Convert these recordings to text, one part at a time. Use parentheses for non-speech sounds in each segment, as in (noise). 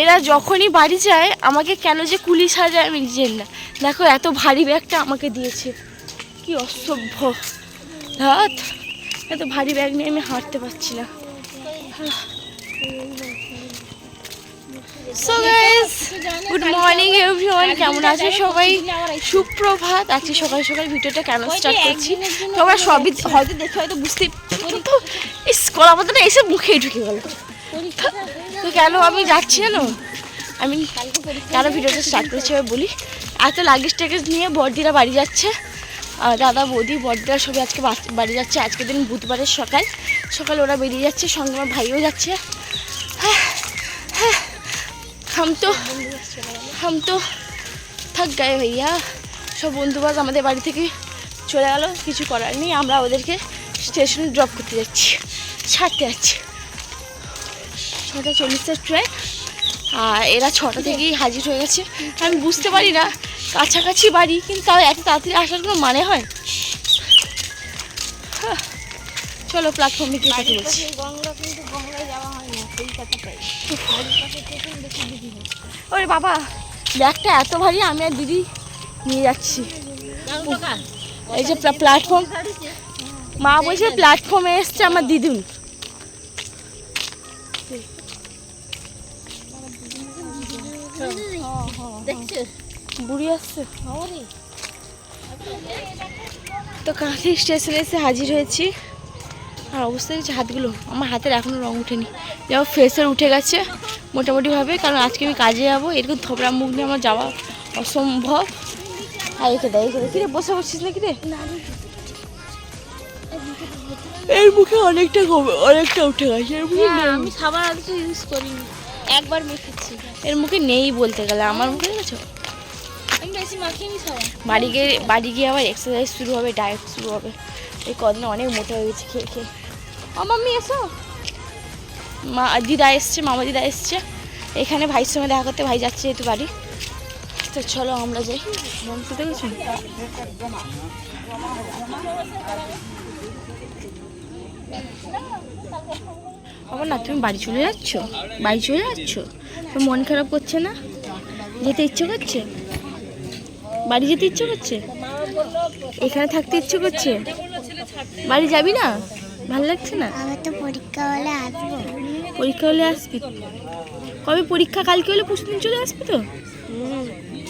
এরা যখনই বাড়ি যায় আমাকে কেন যে কুলি সাজায় আমি নিজের না। দেখো এত ভারী ব্যাগটা আমাকে দিয়েছে। কি অসভ্য। হাত এত ভারী ব্যাগ নিয়ে আমি হাঁটতে পারছি না। So guys good morning everyone কেমন আছে সবাই? সুপ্রভাত আজকে সকাল সকাল ভিডিওটা কেন স্টার্ট করছি? তোমরা সবই হয়তো দেখে হয়তো বুঝতে ইস কলা পাতাটা এসে মুখে ঢুকে গেল। তো কেন আমি যাচ্ছি কেন আমি কেন ভিডিওটা স্টার্ট করেছি বলি? এত লাগেজ ট্যাগেজ নিয়ে বর্দিরা বাড়ি যাচ্ছে। দাদা, বৌদি বর্দিরা সবাই আজকে বাড়ি যাচ্ছে। আজকের দিন বুধবারের সকাল। সকালে ওরা বেরিয়ে যাচ্ছে, সঙ্গে আমার ভাইও যাচ্ছে। হ্যাঁ হ্যাঁ হাম তো হাম তো, থাক গায়ে ভাইয়া। সব বন্ধুবাজ আমাদের বাড়ি থেকে চলে গেলো, কিছু করার নেই। আমরা ওদেরকে স্টেশনে ড্রপ করতে যাচ্ছি। ছাড়তে যাচ্ছি। ছটা চল্লিশের ট্রেন আর এরা ছটা থেকেই হাজির হয়ে গেছে। আমি বুঝতে পারি না কাছাকাছি বাড়ি কিন্তু তাও এত তাড়াতাড়ি আসার কোনো মানে হয়? চলো প্ল্যাটফর্মে গিয়ে কথা বলছি। ওরে বাবা ব্যাগটা এত ভারী আমি আর দিদি নিয়ে যাচ্ছি। এই যে প্ল্যাটফর্ম মা বলছে প্ল্যাটফর্মে এসছে আমার দিদুন দেখছ বুড়ি আসছে। তো কাঁথি স্টেশনে এসে হাজির হয়েছি। আর অবস্থা হচ্ছে হাতগুলো। আমার হাতের এখনও রং উঠেনি যেমন ফেসের উঠে গেছে মোটামুটিভাবে। কারণ আজকে আমি কাজে যাব। এরকম থবড়া মুখ নিয়ে আমার যাওয়া অসম্ভব। আর একে দেয় একে কিরে বসে বসছিস নাকি রে? এর মুখে অনেকটা অনেকটা উঠে গেছে। আমি সাবান আদৌ ইউজ করিনি। একবার মেখেছি এর মুখে নেই বলতে গেলে আমার মুখে সাবান বাড়ি গিয়ে বাড়ি গিয়ে আবার এক্সারসাইজ শুরু হবে ডায়েট শুরু হবে। এই কদিনে অনেক মোটা হয়ে গেছে খেয়ে খেয়ে। ও মাম্মি এসো। মা দিদা এসছে মামা দিদা এসছে। এখানে ভাইয়ের সঙ্গে দেখা করতে ভাই যাচ্ছে যেহেতু বাড়ি। তো চলো আমরা যাই। বংশতে গেছি? আমার না তুমি বাড়ি চলে যাচ্ছ? বাড়ি চলে যাচ্ছ? তো মন খারাপ করছে না? যেতে ইচ্ছে করছে? বাড়ি যেতে ইচ্ছে করছে? এখানে থাকতে ইচ্ছে করছে? বাড়ি যাবি না? ভালো লাগছে না? আমার তো পরীক্ষা হলে আসব। পরীক্ষা হলে আসবি? কবে পরীক্ষা? কালকে হলে পুষদিন চলে আসবে তো?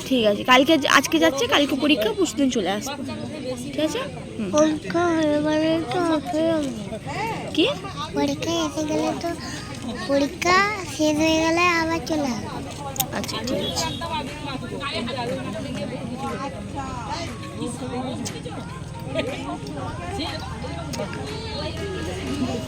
ঠিক আছে কালকে আজকে যাচ্ছে কালকে পরীক্ষা পুষদিন চলে আসব। ঠিক আছে। পরীক্ষা হয়ে গেলে তো কি? পরীক্ষা এসে গেলে তো পরীক্ষা শেষ হয়ে গেলে আবার চলে আসব। আচ্ছা ঠিক আছে।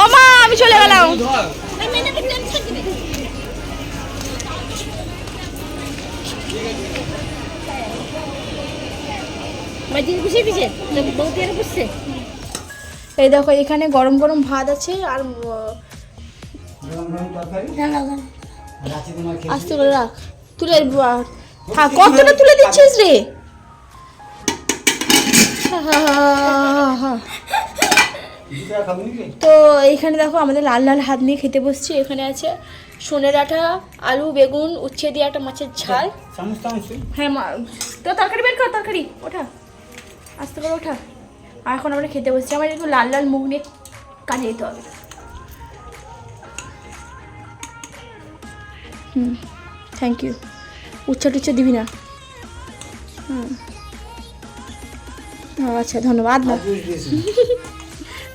ও মা, আমি চলে গেলাম। এই দেখো, এখানে গরম গরম ভাত আছে আর আস্তে করে রাখ। তুলে হ্যাঁ কতটা তুলে দিচ্ছিস রে? তো এইখানে দেখো আমাদের লাল লাল হাত নিয়ে খেতে বসছি। এখানে আছে সোনের আঠা আলু বেগুন উচ্ছে দিয়ে একটা মাছের ঝাল। হ্যাঁ মা তো তরকারি বের কর তরকারি। ওঠা। আস্তে করে ওঠা। আর এখন আমরা খেতে বসছি। আমার একটু লাল লাল মুখ নিয়ে কাজে যেতে হবে। হুম থ্যাংক ইউ উচ্ছা টুচ্ছা দিবি না? হুম। আচ্ছা ধন্যবাদ। না (laughs)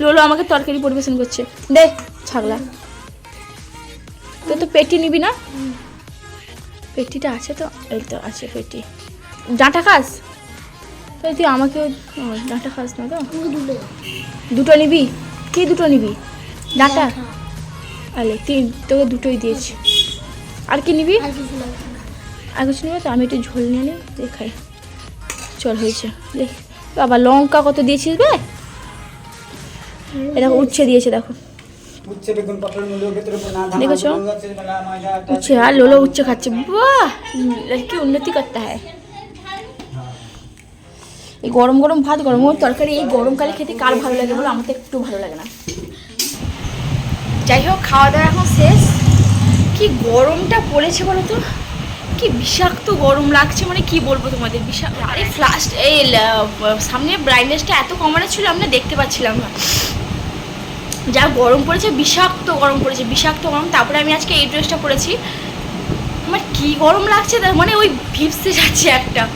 লোলো আমাকে তরকারি পরিবেশন করছে। দে ছাগলা। তুই তো পেটি নিবি না? পেটিটা আছে তো? এই তো আছে পেটি। ডাঁটা খাস? তুই আমাকেও ও, ডাঁটা খাস না তো? দুটো। নিবি? কি দুটো নিবি? ডাঁটা? আলে তিন তোকে দুটোই দিয়েছি। আর কি নিবি? আর কিছু নেবে? তো আমি একটু ঝোল নিয়ে নিই দেখাই চল হয়েছে। দেখ বাবা লঙ্কা কত দিয়েছিস বে? এ দেখো উচ্ছে দিয়েছে দেখো। দেখেছ? উচ্ছে আর লোলো উচ্ছে খাচ্ছে। বাহ! লড়কি উন্নতি করতে হয় এই গরম গরম ভাত গরম গরম তরকারি এই গরমকালে খেতে কার ভালো লাগে বলো? আমার তো একটু ভালো লাগে না। যাই হোক খাওয়া দাওয়া এখন শেষ। কি গরমটা পড়েছে বলো তো? কি বিষাক্ত গরম লাগছে মানে কি বলব তোমাদের? বিষাক্ত আরে ফ্লাস্ট এই সামনে ব্রাইটনেসটা এত কমানো ছিল আমরা দেখতে পাচ্ছিলাম না। যা গরম পড়েছে, বিষাক্ত গরম পড়েছে, বিষাক্ত গরম। তারপরে আমি আজকে এই ড্রেসটা পরেছি। আমার কি গরম লাগছে তার মানে ওই ভিপসে যাচ্ছে একটা। (coughs)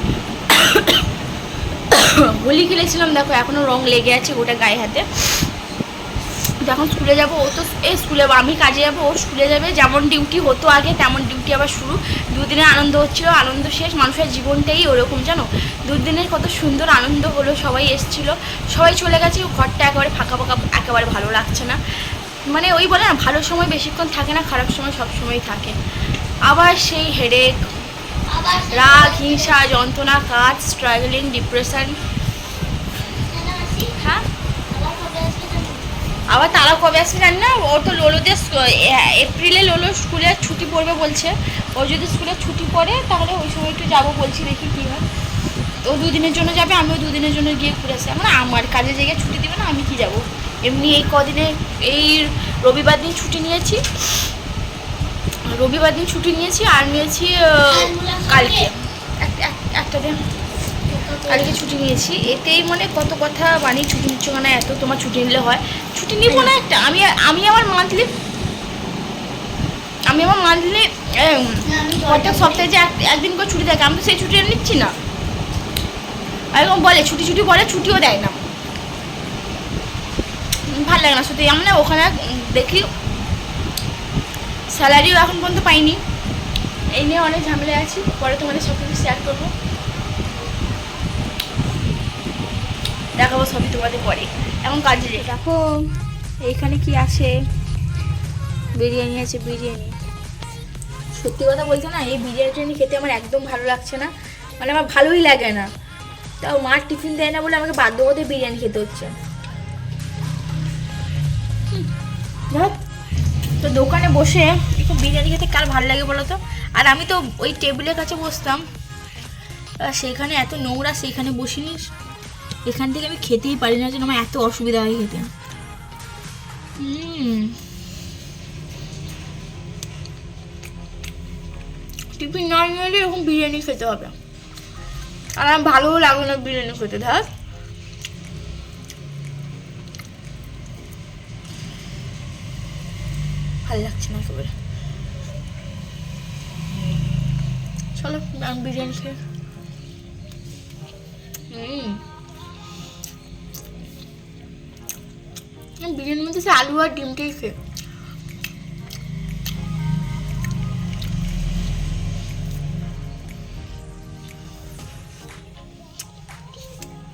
হোলি খেলেছিলাম, দেখো এখনও রং লেগে আছে ওটা গায়ে হাতে। তো এখন স্কুলে যাব, ও তো এ স্কুলে আমি কাজে যাব, ও স্কুলে যাবে। যেমন ডিউটি হতো আগে, তেমন ডিউটি আবার শুরু। দুদিনে আনন্দ হচ্ছিল, আনন্দ শেষ, মানুষের জীবনটাই ওরকম, জানো? দুদিনের কত সুন্দর আনন্দ হলো, সবাই এসছিল। সবাই চলে গেছে ঘরটা একেবারে ফাঁকা ফাঁকা, একেবারে ভালো লাগছে না। মানে ওই বলে না, ভালো সময় বেশিক্ষণ থাকে না, খারাপ সময় সব সময় থাকে। আবার সেই হেডেক রাগ, হিংসা, যন্ত্রণা, কাজ স্ট্রাগলিং ডিপ্রেশন হ্যাঁ আবার তারা কবে আসবে জানি না ও তো লোলোদের এপ্রিলে লোলো স্কুলে ছুটি পড়বে বলছে। ও যদি স্কুলে ছুটি পড়ে তাহলে ওই সময় একটু যাব বলছি দেখি কী হয়। ও দুদিনের জন্য যাবে আমিও দুদিনের জন্য গিয়ে ঘুরে আসি। মানে আমার কাজে জায়গায় ছুটি দেবে না আমি কি যাব? এমনি এই কদিনে এই রবিবার দিন ছুটি নিয়েছি। রবিবার দিন ছুটি নিয়েছি আর নিয়েছি কালকে। এক- এক- একটা দিন। কালকে ছুটি নিয়েছি। এতেই মানে কত কথা বানিয়ে ছুটি নিচ্ছ কেন এত তোমার ছুটি নিলে হয়। ছুটি নিব না একটা। আমি আমি আমার মান্থলি আমি আমার মান্থলি প্রত্যেক সপ্তাহে যে একদিন করে ছুটি থাকে, আমি তো সেই ছুটি নিচ্ছি না। এরকম বলে, ছুটি ছুটি বলে, ছুটিও দেয় না। ভালো লাগে না সত্যি। আমি না ওখানে দেখি স্যালারিও এখন পর্যন্ত পাইনি। এই নিয়ে অনেক ঝামেলা আছি। পরে তোমাদের সব কিছু শেয়ার করব। দেখাবো সবই তোমাদের পরে। এখন কাজে দেখো, এইখানে কি আছে? বিরিয়ানি আছে, বিরিয়ানি। সত্যি কথা বলছে না, এই বিরিয়ানি খেতে আমার একদম ভালো লাগছে না। মানে আমার ভালোই লাগে না। তাও মার টিফিন দেয় না বলে আমাকে বাধ্য হতে বিরিয়ানি খেতে হচ্ছে। তো দোকানে বসে একটু বিরিয়ানি খেতে কার ভালো লাগে বলো তো? আর আমি তো ওই টেবিলের কাছে বসতাম। সেখানে এত নোংরা, সেখানে বসিনি। এখান থেকে আমি খেতেই পারি না, যেন আমার এত অসুবিধা হয় খেতে। টিফিন না নিয়ে এলে এরকম বিরিয়ানি খেতে হবে। আর আমার ভালোও লাগবে না বিরিয়ানি খেতে ধার ভালো লাগছে না একেবারে। চলো, আমি বিরিয়ানি খেয়ে হুম। বিরিয়ানির মধ্যে সে আলু আর ডিমটাই খেয়ে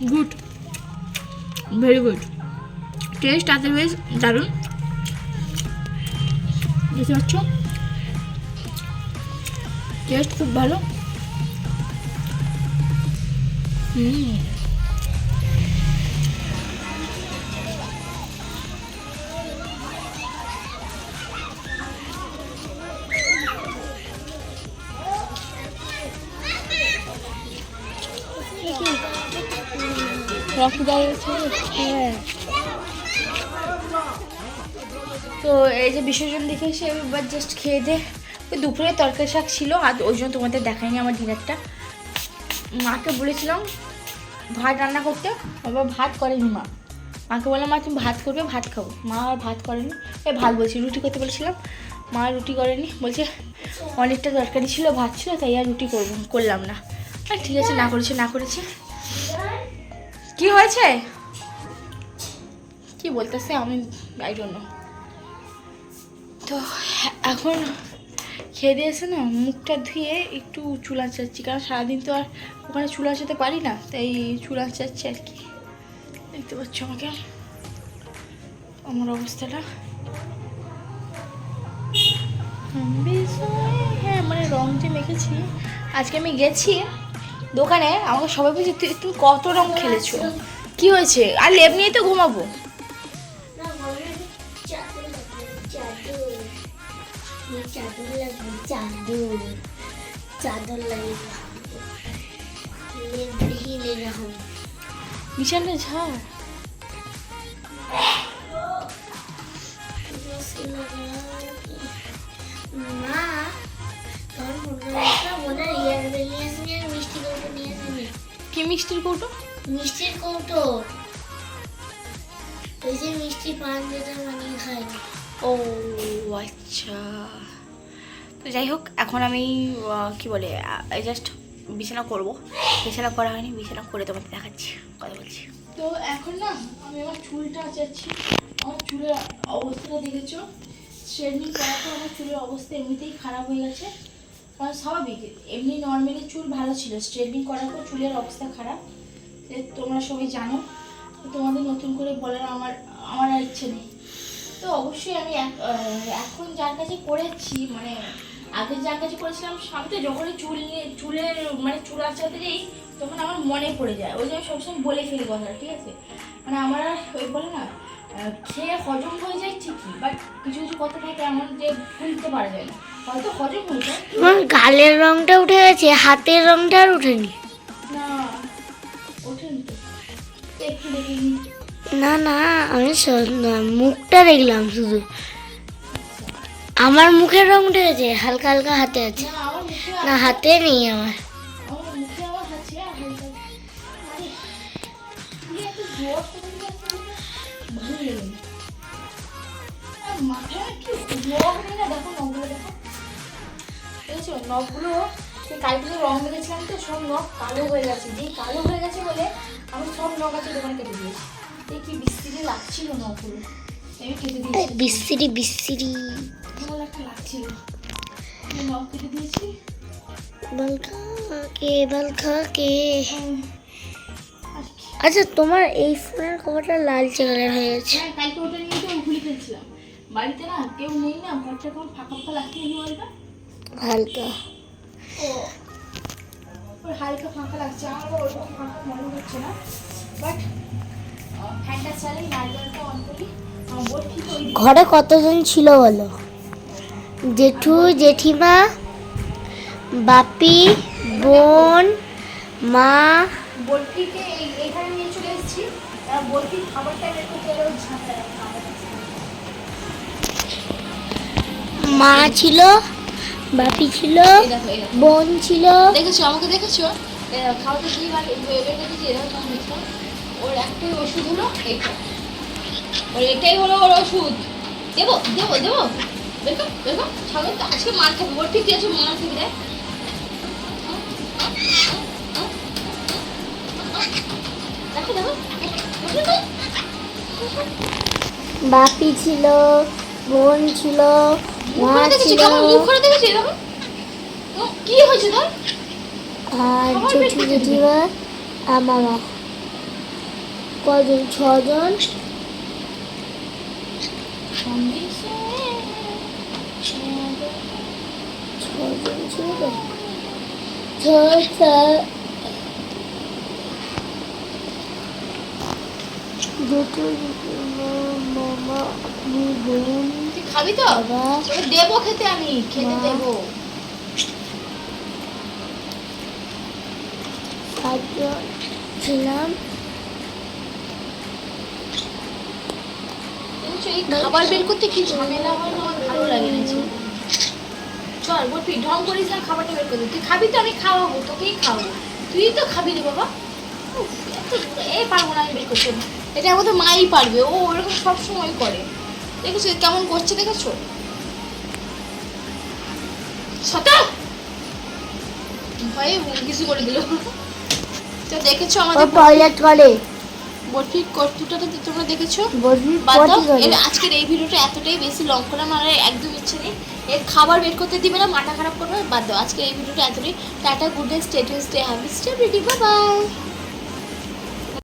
good very good taste otherwise দারুণ দেখতে পাচ্ছ টেস্ট খুব ভালো হুম তো এই যে বিসর্জন দেখে এসে এবার জাস্ট খেয়ে দে। দুপুরে তরকারি শাক ছিল, আর ওই জন্য তোমাদের দেখায়নি আমার ডিনারটা মাকে বলেছিলাম ভাত রান্না করতে এবার ভাত করেনি মা। মাকে বললাম, মা, তুমি ভাত করবে, ভাত খাব মা আর ভাত করেনি এই ভাত বলছি, রুটি করতে বলেছিলাম। মা রুটি করেনি, বলছে অনেকটা তরকারি ছিল, ভাত ছিল, তাই আর রুটি করব, করলাম না। ঠিক আছে, না করেছে না করেছে। কি হয়েছে? কি বলতেছে আমি আই জন্য তো এখন খেয়ে দিয়েছে না মুখটা ধুয়ে একটু চুল চাচ্ছি কারণ সারাদিন তো আর ওখানে চুল আঁচাতে পারি না তাই চুল চাচ্ছি আর কি। দেখতে পাচ্ছ আমাকে আমার অবস্থাটা। হ্যাঁ মানে রং যে মেখেছি আজকে আমি গেছি দোকানে আমাকে সবাই বলছে, তুই তুমি কত রং খেলেছো? কি হয়েছে? আর লেপ নিয়ে তো ঘুমাবো। বিছানটা ঝাড়। মা কি মিষ্টির কৌটো? মিষ্টির কৌটো। ওই যে মিষ্টি পান যেটা বানিয়ে খাই। ও আচ্ছা। তো যাই হোক এখন আমি কি বলে জাস্ট বিছানা করব। বিছানা করা হয়নি বিছানা করে তোমাদের দেখাচ্ছি কথা বলছি। তো এখন না আমি আমার চুলটা চাচ্ছি আমার চুলের অবস্থাটা দেখেছ? স্ট্রেটনিং করার পর আমার চুলের অবস্থা এমনিতেই খারাপ হয়ে গেছে। কারণ স্বাভাবিক, এমনি নর্মালি চুল ভালো ছিল স্ট্রেটনিং করার পর চুলের অবস্থা খারাপ। তোমরা সবাই জানো তোমাদের নতুন করে বলার আমার আমার আর ইচ্ছে নেই। তো অবশ্যই আমি এখন যার কাছে করেছি মানে আগে যার কাছে করেছিলাম সামনে যখনই চুল নিয়ে, চুলের মানে চুল আঁচাতে যাই, তখন আমার মনে পড়ে যায়। ওই জন্য সবসময় বলে ফেলি কথাটা, ঠিক আছে? মানে আমার আর ওই বলে না খেয়ে হজম হয়ে যায় ঠিকই বাট কিছু কিছু কথা থাকে এমন যে ভুলতে পারা যায় না। হয়তো হজম হয়ে যায়। গালের রংটা উঠে গেছে হাতের রংটা আর উঠেনি না ওঠেন একটু দেখে না না আমি মুখটা দেখলাম শুধু। আমার মুখের রং উঠে গেছে হালকা হালকা হাতে আছে। না হাতে নেই আমার। নখ নেই না দেখো। নখগুলো দেখো দেখেছ নখগুলো সেই কালগুলো রং মেরেছিলাম তো সব নখ কালো হয়ে গেছে। যেই কালো হয়ে গেছে বলে আমি সব নখ আছে দোকানে কেটে দিয়েছি। এই কি বিস্তিরি লাগছিল নখগুলো? আমি কেটে দিয়েছি। বিস্তিরি বিস্তিরি কেমন একটা লাগছিল। নখ কেটে দিয়েছি। বল কে বল কে। উম, আচ্ছা। তোমার এই ফোনের কভারটা লালচে কালার হয়ে গেছে। হ্যাঁ কালকে ওটা নিয়ে তো ভুলে ফেলছিলাম। বাড়িতে না কেউ নেই না ঘরটা কেমন ফাঁকা ফাঁকা লাগছে বলটা হালকা। ও ওর হালকা ফাঁকা লাগছে আমার আবার ওরকম ফাঁকা মনে হচ্ছে না। বাট ফ্যানটা চালাই অন করি ঘরে কতজন ছিল বলো? জেঠু জেঠিমা বাপি বোন মা। এই- এইখানে নিয়ে চলে এসেছি। বোর্ডটি খাবারটা গেলে ওর ঝাঁটা মা ছিল বাপি ছিল বোন ছিল। দেখেছ আমাকে দেখেছ? খাওয়াতে বের রেখেছি এরকম ওর একটাই ওষুধ হলো এইটা। ওর এটাই হলো ওর ওষুধ। দেবো দেবো দেবো। দেখো দেখো ছাগল তো আজকে মার খাবে। ওর ঠিক আছে মার খাবে দেখ। দেখো দেখো। দেখো তো। বাপি ছিল বোন ছিল। মা ছিল কেমন মুখ করে দেখেছি দেখো। ও, কি হয়েছে তোর আর আমার জেঠিমা আর মামা কজন ছজন? ছজন ছিল জেঠু মামা বোন খাবি তো? দেবো খেতে আমি খেতে দেবো। ছিলাম খাবার বের করতে কি ঝামেলা হয় না? ভালো লাগে না চল বলবি ঢং করিস না খাবারটা বের করতে তুই খাবি তো আমি খাওয়াবো তোকেই খাওয়াবো। তুই তো খাবি রে বাবা। এ পারব না আমি বের করতে। এটা আমাদের মাই পারবে ও ওরকম সবসময় করে। দেখেছ? কেমন করছে দেখেছ? ভয়ে কিছু করে দিল। তো দেখেছ ও আমাদের টয়লেট করে বটির কর্তুটাটা তো তোমরা দেখেছ? এর আজকের এই ভিডিওটা এতটাই বেশি লং করে আমার আর একদম ইচ্ছে নেই। এর খাবার বের করতে দিবে না মাথা খারাপ করবে বাদ দাও। আজকের এই ভিডিওটা এতটাই। Tata good day stay to stay happy stay bye bye